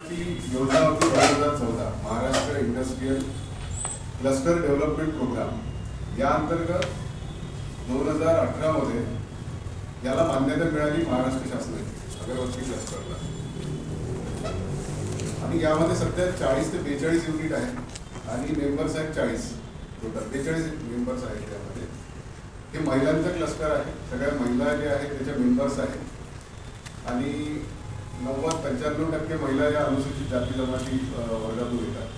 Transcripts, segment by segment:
ची योजना होती दोन हजार चौदा Maharashtra industrial cluster development program. या अंतर्गत दोन हजार अठरामध्ये याला मान्यता मिळाली महाराष्ट्र शासनाची अगरबत्ती क्लस्टरला. आणि यामध्ये सध्या चाळीस ते बेचाळीस युनिट आहे आणि मेंबर्स आहेत चाळीस. टोटल बेचाळीस मेंबर्स आहेत त्यामध्ये. हे महिलांचं क्लस्टर आहे सगळ्या महिला ज्या आहेत त्याच्या मेंबर्स आहेत. आणि नव्वद पंच्याण्णव टक्के महिला या अनुसूचित जाती जमाती वर्गातून येतात.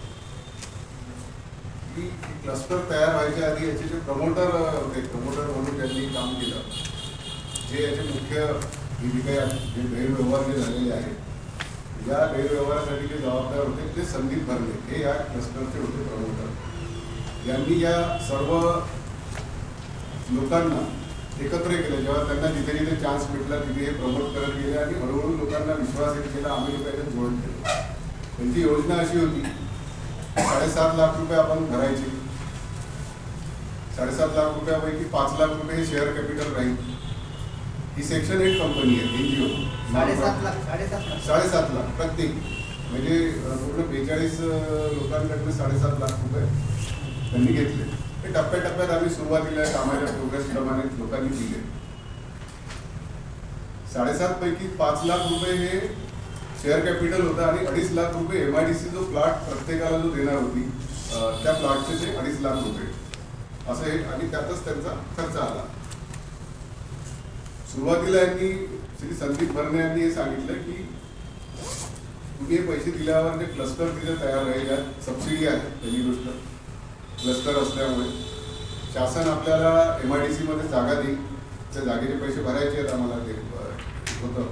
ही क्लस्टर तयार व्हायच्या आधी याचे जे प्रमोटर होते प्रमोटर म्हणून त्यांनी काम केलं. जे याचे मुख्य भूमिका जे जे गैरव्यवहार जे झालेले आहेत या गैरव्यवहारासाठी जे जबाबदार होते ते संदीप भरणे हे या क्लस्टरचे होते प्रमोटर यांनी या सर्व लोकांना एकत्र केलं. जेव्हा त्यांना जिथे जिथे चान्स भेटला तिथे हे प्रमोट करत गेले आणि हळूहळू लोकांना विश्वास येत गेला आम्ही लोक याच्यात जोडत गेलो त्यांची योजना अशी होती साडेसात लाख रुपये आपण भरायचे. साडेसात लाख रुपयापैकी पाच लाख रुपये हे शेअर कॅपिटल राहील. ही सेक्शन एट कंपनी आहे एनजीओ साडेसात लाख प्रत्येक. म्हणजे पूर्ण बेचाळीस लोकांकडनं साडेसात लाख रुपये त्यांनी घेतले. ते टप्प्याटप्प्यात आम्ही सुरुवातीला कामाच्या प्रोग्रेस प्रमाणे लोकांनी दिले. साडेसात पैकी पाच लाख रुपये हे शेअर कॅपिटल होतं आणि अडीच लाख रुपये एम आय डी सी जो प्लॉट प्रत्येकाला जो देणार होती त्या प्लॉटचे ते अडीच लाख रुपये. असं हे आणि त्यातच त्यांचा खर्च आला. सुरुवातीला यांनी श्री संदीप भरणे यांनी हे सांगितलं की तुम्ही हे पैसे दिल्यावर जे क्लस्टर तिथे तयार राहील सबसिडी आहे पहिली गोष्ट. क्लस्टर असल्यामुळे शासन आपल्याला एम आय डी सीमध्ये जागा देईल. त्या जागेचे पैसे भरायचे आहेत आम्हाला ते होतं.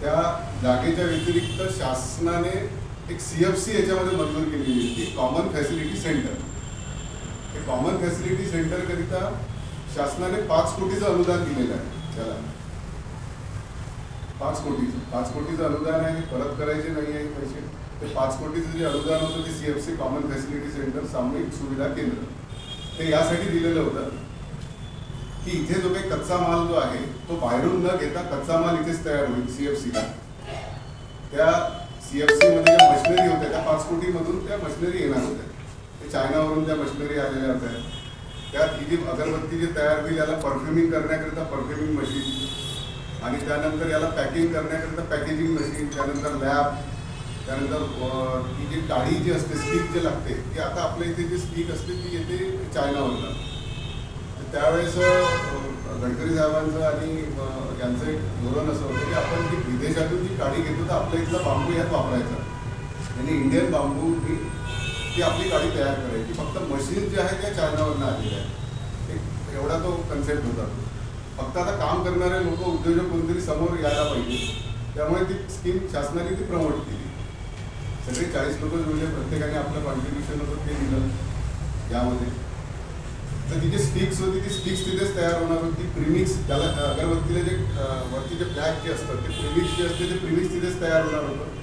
त्या जागेच्या व्यतिरिक्त शासनाने एक सी एफ सी याच्यामध्ये मंजूर केलेली होती कॉमन फॅसिलिटी सेंटर हे कॉमन फॅसिलिटी सेंटरकरिता शासनाने पाच कोटीचं अनुदान दिलेलं आहे त्याला. पाच कोटीचं. पाच कोटीचं अनुदान आहे परत करायचे नाही आहे पैसे. ते पाच कोटीचं जे अनुदान होतं ते C F C common facility centre सामूहिक सुविधा केंद्र. ते यासाठी दिलेलं होतं की इथे जो काही कच्चा माल जो आहे तो बाहेरून न घेता कच्चा माल इथेच तयार होईल सी एफ सीला त्या सी एफ सीमध्ये ज्या मशिनरी होत्या त्या पाच कोटीमधून त्या मशिनरी येणार होत्या. ते चायनावरून त्या मशिनरी आलेल्या होत्या. त्यात ही जी अगरबत्ती जी तयार होईल याला परफ्युमिंग करण्याकरिता परफ्युमिंग मशीन आणि त्यानंतर याला पॅकिंग करण्याकरिता पॅकेजिंग मशीन त्यानंतर लॅब त्यानंतर ती जी काडी जी असते स्टिक जे लागते ती आता आपल्या इथे जी स्टिक असते ती येते चायनावरनं. तर त्यावेळेस गडकरी साहेबांचं आणि यांचं एक धोरण असं होतं की आपण जी विदेशातून जी काडी घेतो तर आपल्या इथला बांबू यात वापरायचा. आणि इंडियन बांबू ही ती आपली गाडी तयार करायची. फक्त मशीन जे आहे त्या चायनावरनं आलेल्या आहे. एक एवढा तो कन्सेप्ट होता. फक्त आता काम करणारे लोक उद्योजक कोणतरी समोर यायला पाहिजे. त्यामुळे ती स्कीम शासनाने ती प्रमोट केली. सगळे चाळीस लोक जुळले प्रत्येकाने आपलं कॉन्ट्रीब्युशन होतं ते दिलं यामध्ये. तर ती जी स्टिक्स होती ती स्टिक्स तिथेच तयार होणार होती. प्रिमिक्स त्याला अगरबत्तीला जे वरती जे ब्लॅक जे असतात ते प्रिमिक्स जे असते ते प्रिमिक्स तिथेच तयार होणार होतं.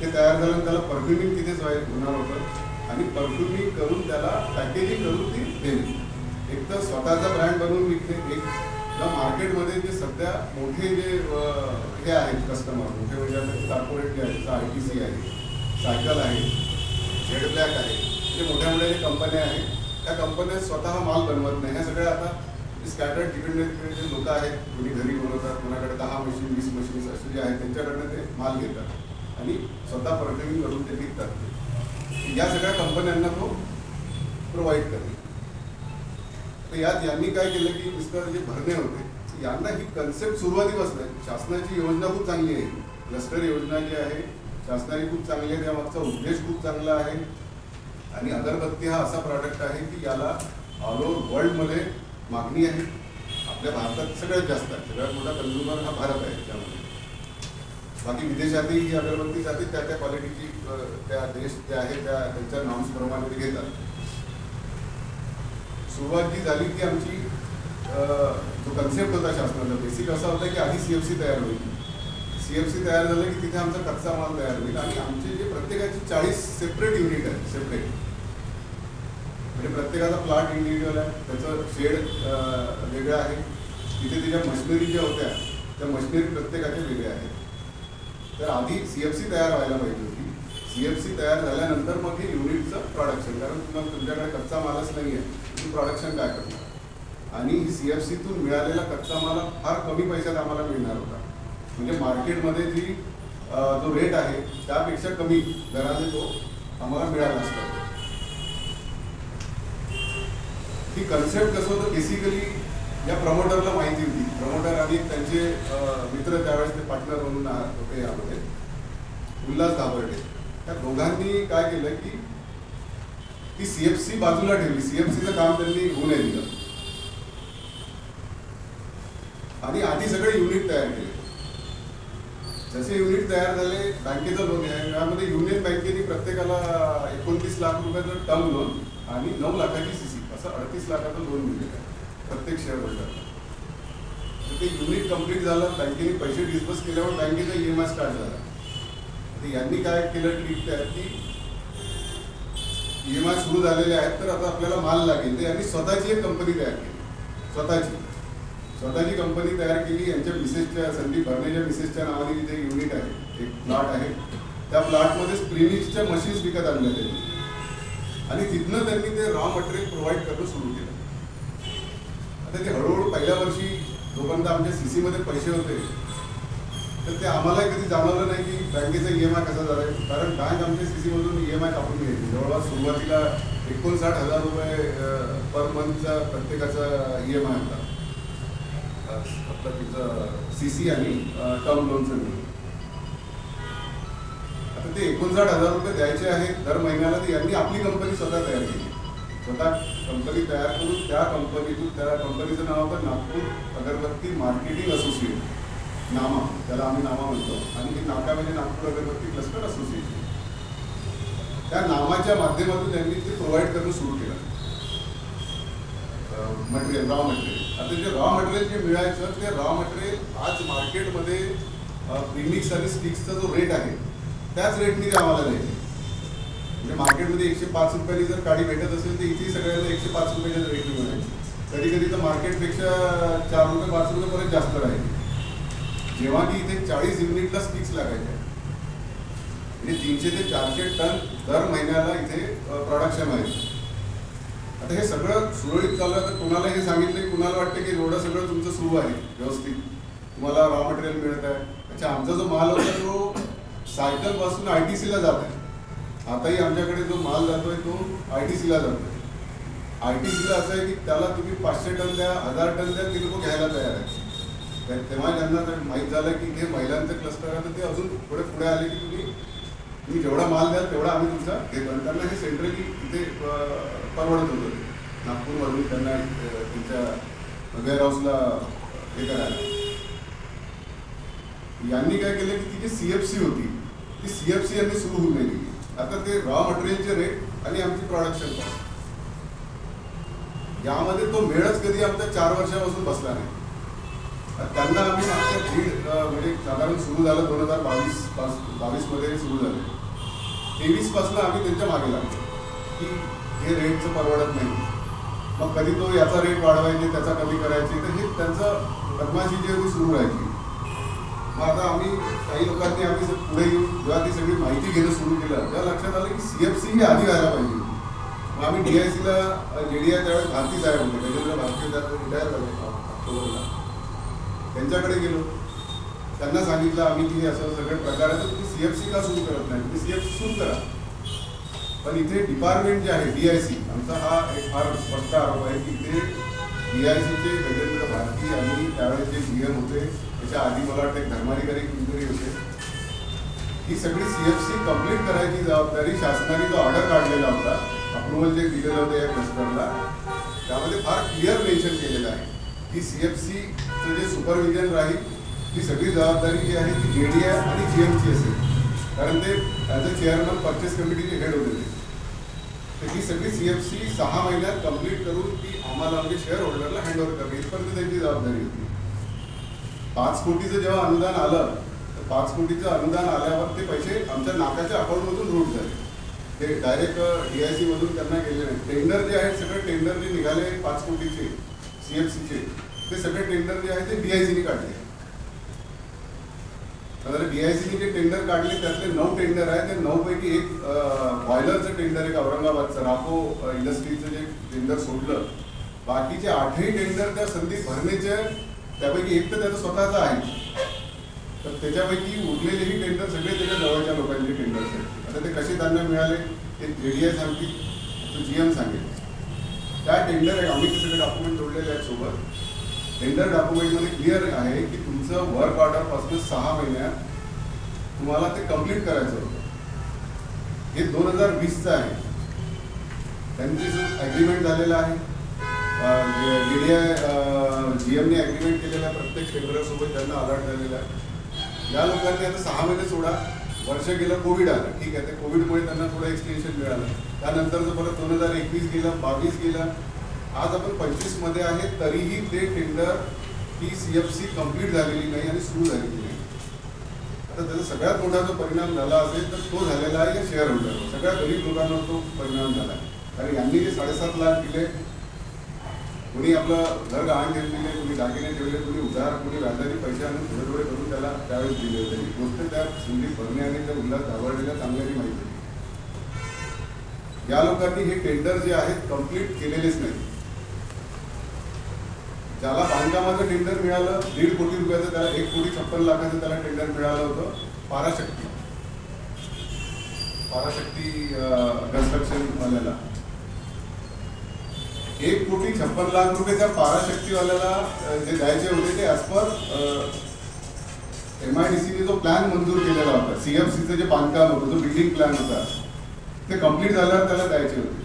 ते तयार झालं त्याला परफ्युमिंग तिथेच होणार होतं. आणि परफ्युमिंग करून त्याला पॅकेजिंग करून ती देणे. एक तर स्वतःचा ब्रँड बनवून विकणे. एक मार्केटमध्ये जे सध्या मोठे जे हे आहेत कस्टमर मोठे म्हणजे कॉर्पोरेट जे आहेत आय टी सी आहे. सायकल आहे झेड ब्लॅक आहे जे मोठ्या मोठ्या ज्या कंपन्या आहेत त्या कंपन्या स्वतः माल बनवत नाही. ह्या सगळ्या आता स्कॅटर्ड तिकडे तिकडे जे लोक आहेत. कोणी घरी बनवतात कोणाकडे दहा मशीन वीस मशीन्स असे जे आहेत त्यांच्याकडनं ते माल घेतात आणि स्वतः परफ्युमिंग करून ते विकतात. या सगळ्या कंपन्यांना तो प्रोव्हाइड करणे तर यात यांनी काय केलं की मिस्टर जे भरणे होते यांना ही कन्सेप्ट सुरुवातीपासून आहे. शासनाची योजना खूप चांगली आहे. क्लस्टर योजना जी आहे शासनाने खूप चांगली आहे त्यामागचा उद्देश खूप चांगला आहे. आणि अगरबत्ती हा असा प्रॉडक्ट आहे की याला ऑल ओव्हर वर्ल्डमध्ये मागणी आहे. आपल्या भारतात सगळ्यात जास्त आहे. सगळ्यात मोठा कन्झ्युमर हा भारत आहे त्यामध्ये. बाकी विदेशातही ही अगरबत्ती जाते त्या त्या क्वालिटीची त्या देश जे आहे त्या त्यांच्या नॉर्म्सप्रमाणे ते घेतात. सुरुवात जी झाली ती आमची जो कन्सेप्ट होता शासनाचा बेसिक असा होता की आधी सी एफ सी तयार होईल. सीएफसी तयार झालं की तिथे आमचा कच्चा माल तयार होईल. आणि आमचे जे प्रत्येकाची चाळीस सेपरेट युनिट आहेत सेपरेट म्हणजे प्रत्येकाचा प्लांट इंडिव्हिज्युअल आहे त्याचं शेड वेगळं आहे. तिथे त्याच्या मशिनरी ज्या होत्या त्या मशिनरी प्रत्येकाच्या वेगळ्या आहेत. तर आधी सी एफ सी तयार व्हायला पाहिजे होती. सी एफ सी तयार झाल्यानंतर मग हे युनिटचं प्रोडक्शन कारण तुम्हाला तुमच्याकडे कच्चा मालच नाही आहे तुम्ही प्रोडक्शन काय करणार? आणि ही सी एफ सीतून मिळालेला कच्चा माल फार कमी पैशात आम्हाला मिळणार होता. म्हणजे मार्केटमध्ये जी जो रेट आहे त्यापेक्षा कमी दराने तो आम्हाला मिळाला असतो. ही कन्सेप्ट कसं होतं बेसिकली या प्रमोटरला माहिती होती. प्रमोटर आणि त्यांचे मित्र त्यावेळेस ते पार्टनर म्हणून आ- होते यामध्ये. उल्हास दाबर्डे त्या दोघांनी काय केलं की ती सीएफसी बाजूला ठेवली. सीएफसीचं काम त्यांनी होऊ नये दिलं. आणि आधी सगळे युनिट तयार केले. जसे युनिट तयार झाले बँकेचं लोन आहे. यामध्ये युनियन बँकेने प्रत्येकाला एकोणतीस लाख रुपयाचं टर्म लोन आणि नऊ लाखाची सी सी असं अडतीस लाखाचं लोन दिलेलं आहे प्रत्येक शेअर होल्डरला तर ते युनिट कंप्लीट झालं बँकेने पैसे डिस्बर्स केल्यावर बँकेचा ई एम आय स्टार्ट झाला. तर यांनी काय केलं ट्रीट त्यात की ई एम आय सुरू झालेले आहेत तर आता आपल्याला माल लागेल. तर यांनी स्वतःची एक कंपनी तयार केली. स्वतःची. स्वतःची कंपनी तयार केली यांच्या मिसेसच्या संदीप भरणेच्या मिसेसच्या नावाने तिथे युनिट आहे एक प्लॉट आहे. त्या प्लॉटमध्ये प्रिमिक्सच्या मशीन्स विकत आणल्या त्यांनी आणि तिथनं त्यांनी ते रॉ मटेरियल प्रोव्हाइड करणं सुरू केलं. आता ते हळूहळू पहिल्या वर्षी जोपर्यंत आमच्या सी सीमध्ये पैसे होते. तर ते आम्हाला कधी जाणवलं नाही की बँकेचा ई एम आय कसा झाला कारण बँक आमच्या सी सीमधून ई एम आय कापून घ्यायची. जवळपास सुरुवातीला एकोणसाठ हजार रुपये पर मंथचा प्रत्येकाचा ई एम आय होता. आपलं तिचं सी सी आणि टर्म लोनचं मिळून आता ते एकोणसाठ हजार रुपये द्यायचे आहेत दर महिन्याला ते यांनी आपली कंपनी स्वतः तयार केली. स्वतः कंपनी तयार करून त्या कंपनीतून त्या कंपनीचं नाव होतं नागपूर अगरबत्ती मार्केटिंग असोसिएट नामा त्याला आम्ही नामा म्हणतो. आणि हे नाका म्हणजे नागपूर अगरबत्ती क्लस्टर असोसिएशन त्या नामाच्या माध्यमातून त्यांनी ते प्रोव्हाइड करणं सुरू केलं. मटेरियल रॉ मटेरियल आता जे रॉ मटेरियल जे मिळायचं ते रॉ मटेरियल आज मार्केटमध्ये प्रिमिक्स आणि स्टिक्सचा जो रेट आहे त्याच रेटने ते आम्हाला द्यायचे. म्हणजे मार्केटमध्ये एकशे पाच रुपयानी जर काडी भेटत असेल तर इथे सगळ्यांना एकशे पाच रुपयाच्या रेटने मिळायची. कधी कधी तर मार्केटपेक्षा चार रुपये पाच रुपयेपर्यंत जास्त राहील जेव्हा की इथे चाळीस युनिटला स्टिक्स लागायच्या. म्हणजे तीनशे ते चारशे टन दर महिन्याला इथे प्रोडक्शन व्हायचं. आता हे सगळं सुरळीत चालू आहे. तर कुणाला हे सांगितलं की कुणाला वाटतं की एवढं सगळं तुमचं सुरू आहे व्यवस्थित. तुम्हाला रॉ मटेरियल मिळत आहे. अच्छा आमचा जो माल होता तो सायकलपासून आय टी सीला जात आहे. आताही आमच्याकडे जो माल जातोय तो आय टी सीला जातोय. आय टी सीला असं आहे की त्याला तुम्ही पाचशे टन द्या हजार टन द्या ते लोक घ्यायला तयार आहे तेव्हा त्यांना माहीत झालं की हे महिलांचं क्लस्टर आहे तर ते अजून थोडे पुढे आले की तुम्ही तुम्ही जेवढा माल द्याल तेवढा आम्ही तुमचा घेतो आणि त्यांना हे सेंट्रली इथे परवडत होतं ते. नागपूरमधून त्यांना तुमच्या त्यांच्या वेअरहाऊसला हे करायला. यांनी काय केलं की ती जी सी एफ सी होती ती सी एफ सी यांनी सुरू होऊ नाही दिली. आता ते रॉ मटेरियलचे रेट आणि आमची प्रोडक्शन कॉस्ट यामध्ये तो मेळच कधी आमच्या चार वर्षापासून बसला नाही. त्यांना आम्ही मागच्या दीड म्हणजे साधारण सुरू झालं दोन हजार बावीस पास बावीसमध्ये सुरू झालं. तेवीसपासून आम्ही त्यांच्या मागे लागलो की हे रेटचं परवडत नाही. मग कधी तो याचा रेट वाढवायचे त्याचा कमी करायचे तर हे त्यांचं बदमाशी जी होती सुरू राहायची. मग आता आम्ही काही लोकांनी आम्ही पुढे येऊन जेव्हा ती सगळी माहिती घेणं सुरू केलं तेव्हा लक्षात आलं की सी एफ सी ही आधी व्हायला पाहिजे. मग आम्ही डी आय सीला जे डी आय त्यावेळेस भारती साहेब होते गजेंद्र भारती रिटायर झाले ऑक्टोबरला त्यांच्याकडे गेलो. त्यांना सांगितलं आम्ही की असं सगळं प्रकार आहे. तर तुम्ही सी एफ सी का सुरू करत नाही? तुम्ही सी एफ सी सुरू करा. पण इथे डिपार्टमेंट जे आहे डी आय सी आमचा हा एक फार स्पष्ट आरोप आहे की इथे डी आय सीचे गजेंद्र भारती आणि त्यावेळेस जे डी एम होते त्याच्या आधी मला वाटतं एक धर्माधिकारी कोणतरी होते. ही सगळी सी एफ सी कंप्लीट करायची जबाबदारी शासनाने जो ऑर्डर काढलेला होता अप्रुव्हल जे दिलेलं होतं या क्लस्टरला त्यामध्ये फार क्लिअर मेन्शन केलेलं आहे. की सी एफ सीचं जे सुपरविजन राहील ती सगळी जबाबदारी जी आहे ती जे डी आय आणि जी एमची असेल. कारण ते ॲज अ चेअरमन परचेस कमिटीचे हेड होते तर ही सगळी सी एफ सी सहा महिन्यात कंप्लीट करून ती आम्हाला म्हणजे शेअर होल्डरला हँडओव्हर करणे इथपर्यंत त्यांची जबाबदारी होती. पाच कोटीचं जेव्हा अनुदान आलं तर पाच कोटीचं अनुदान आल्यावर ते पैसे आमच्या नाकाच्या अकाउंटमधून रूट झाले ते डायरेक्ट डी आय सीमधून त्यांना गेले नाही. टेंडर जे आहेत सगळे टेंडर जे निघाले पाच कोटीचे सी ते सगळे टेंडर जे आहे ते बीआयसीने काढले. तर बीआयसीने जे टेंडर काढले त्यातले नऊ टेंडर आहे ते नऊ पैकी एक बॉयलरचं टेंडर एक औरंगाबादचं राको इंडस्ट्रीचं जे टेंडर सोडलं. बाकीचे आठही टेंडर त्या संधी भरणेचे त्यापैकी एक तर त्याचं स्वतःचं आहे. तर त्याच्यापैकी उरलेलेही टेंडर सगळे त्याच्या जवळच्या लोकांचे टेंडर्स आहेत. आता ते कसे त्यांना मिळाले ते जेडीआय सांगतील. तो जीएम सांगेल. त्या टेंडर आहे आम्ही सगळे डॉक्युमेंट जोडलेले आहेत सोबत. टेंडर डॉक्युमेंटमध्ये क्लिअर आहे की तुमचं वर्क ऑर्डरपासून सहा महिन्यात तुम्हाला ते कंप्लीट करायचं होतं. हे दोन हजार वीसचं आहे. त्यांची ॲग्रीमेंट झालेलं आहे जी एमने ॲग्रीमेंट केलेला आहे प्रत्येक टेंडरसोबत त्यांना अलर्ट झालेला आहे. या लोकांनी आता सहा महिने सोडा. वर्ष गेलं कोविड आलं. ठीक आहे ते कोविडमुळे त्यांना थोडं एक्सटेन्शन मिळालं. त्यानंतरचं परत दोन हजार एकवीस गेलं बावीस गेलं. आज आपण पंचवीसमध्ये आहे तरीही ते टेंडर ही सी एफ सी कंप्लीट झालेली नाही आणि सुरू झालेली नाही. आता त्याचा सगळ्यात मोठा जो परिणाम झाला असेल तर तो झालेला आहे या शेअर होल्डर सगळ्या गरीब लोकांवर तो परिणाम झाला आहे. कारण यांनी जे साडेसात लाख दिले कुणी आपलं घर गहाण ठेवून कुणी दागिने ठेवले कुणी उधार कुणी व्याजाने पैसे आणून थोडे थोडे करून त्याला त्यावेळेस दिले होते. ही गोष्ट त्या संधी भरणे आणि त्या उल्हास दाभाडेला चांगल्याची माहिती होती या लोकांनी हे टेंडर जे आहेत कंप्लीट केलेलेच नाही. ज्याला बांधकामाचं टेंडर मिळालं दीड कोटी रुपयाचं त्याला एक कोटी छप्पन लाखाचं त्याला टेंडर मिळालं होतं पाराशक्ती. पाराशक्ती कन्स्ट्रक्शन वाल्याला. एक कोटी छप्पन लाख रुपये त्या पाराशक्तीवाल्याला जे द्यायचे होते ते as per M I D सीने जो प्लॅन मंजूर केलेला होता सी एफ सीचं जे बांधकाम होतं जो बिल्डिंग प्लॅन होता ते कंप्लीट झाल्यावर त्याला द्यायचे होते.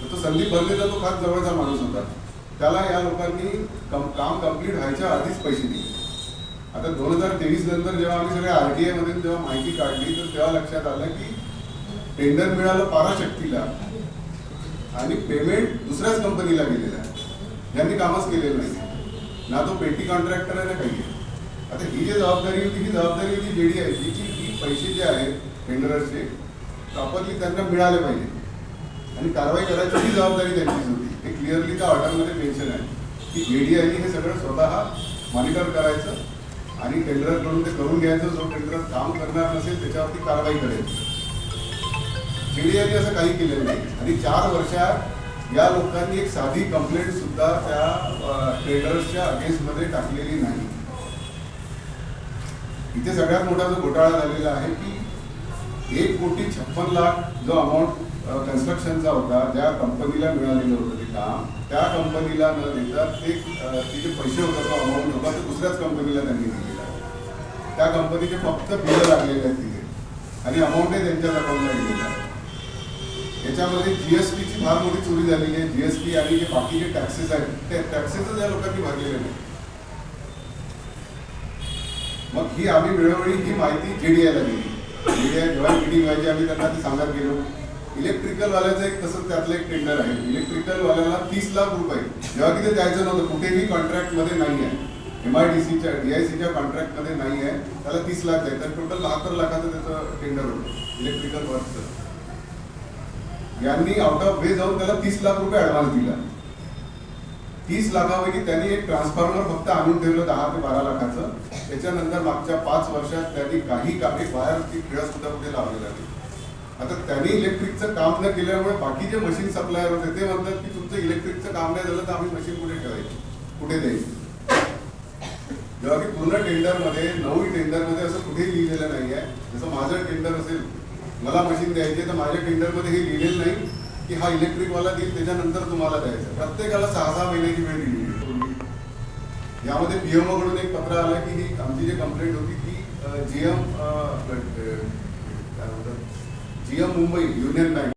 तर तो संदीप भरलेचा तो खास जवळचा माणूस होता. त्याला या लोकांनी कम काम कंप्लीट व्हायच्या आधीच पैसे दिले. आता दोन हजार तेवीस नंतर जेव्हा आम्ही सगळ्या आर टी आयमध्ये जेव्हा माहिती काढली तर तेव्हा लक्षात आलं की टेंडर मिळालं पाराशक्तीला. आणि पेमेंट दुसऱ्याच कंपनीला गेलेलं आहे. ज्यांनी कामच केलेलं नाही. ना तो पेटी कॉन्ट्रॅक्टर आहे ना काही आहे. आता ही जी जबाबदारी होती ही जबाबदारी होती जेडी आहे. तिची ही पैसे जे आहेत टेंडरचे प्रॉपरली त्यांना मिळाले पाहिजे. आणि कारवाई करायची ही जबाबदारी त्यांचीच होती. हे क्लिअरली त्या ऑर्डरमध्ये मेन्शन आहे. की जेडी आयने हे सगळं स्वतः मॉनिटर करायचं आणि टेंडरकडून ते करून घ्यायचं. जो टेंडर काम करणार नसेल त्याच्यावरती कारवाई करायची सीडीआयने असं काही केलेलं नाही. आणि चार वर्षात या लोकांनी एक साधी कंप्लेंट सुद्धा त्या ट्रेडर्सच्या अगेन्स्टमध्ये टाकलेली नाही. इथे सगळ्यात मोठा जो घोटाळा झालेला आहे की एक कोटी छप्पन लाख जो अमाऊंट कन्स्ट्रक्शनचा होता ज्या कंपनीला मिळालेलं होतं ते काम त्या कंपनीला न देता ते तिचे जे पैसे होता तो अमाऊंट होता तो दुसऱ्याच कंपनीला त्यांनी दिलेला आहे. त्या कंपनीचे फक्त बिलं लागलेले आहेत तिथे. आणि अमाऊंटही त्यांच्याच अकाउंटला गेलेलं आहे. याच्यामध्ये जीएसटीची फार मोठी चोरी झालेली आहे. जीएसटी आणि जे बाकीचे टॅक्सेस आहेत ते टॅक्सेसच या लोकांनी भरलेले नाही मग ही आम्ही वेळोवेळी ही माहिती जेडीआयला दिली. जेडीआय जेव्हा मिटिंग व्हायची आम्ही त्यांना ते सांगत गेलो. इलेक्ट्रिकल वाल्याचं एक तसंच त्यातलं एक टेंडर आहे. इलेक्ट्रिकल वाल्याला तीस लाख रुपये. जेव्हा की ते द्यायचं नव्हतं. कुठेही कॉन्ट्रॅक्टमध्ये नाही आहे एम आय डी सीच्या डी आय सीच्या कॉन्ट्रॅक्टमध्ये नाही आहे त्याला तीस लाख द्यायचं. टोटल बहात्तर लाखाचं त्याचं टेंडर होतं. इलेक्ट्रिकल वर्कचं यांनी आउट ऑफ वे जाऊन त्याला तीस लाख रुपये ऍडव्हान्स दिला. तीस लाखापैकी त्यांनी एक ट्रान्सफॉर्मर फक्त आणून ठेवलं दहा ते बारा लाखाचं. त्याच्यानंतर मागच्या पाच वर्षात त्यांनी काही कामे बाहेर खेळ सुद्धा कुठे लावलेला नाही आता त्यांनी इलेक्ट्रिकचं काम न केल्यामुळे बाकी जे मशीन सप्लायर होते ते म्हणतात की तुमचं इलेक्ट्रिकचं काम नाही झालं तर आम्ही मशीन कुठे ठेवायची? कुठे द्यायची? जेव्हा की पूर्ण टेंडरमध्ये नऊ टेंडरमध्ये असं कुठेही लिहिलेलं नाही आहे जसं माझं टेंडर असेल मला मशीन द्यायची तर माझ्या टेंडरमध्ये हे लिहिलेलं नाही की हा इलेक्ट्रिकवाला देईल त्याच्यानंतर तुम्हाला द्यायचं प्रत्येकाला सहा सहा महिन्याची वेळ दिली आहे. यामध्ये पीएमओ कडून एक पत्र आलं की ही आमची जी कंप्लेंट होती की जीएम काय म्हणतात जीएम मुंबई युनियन बँक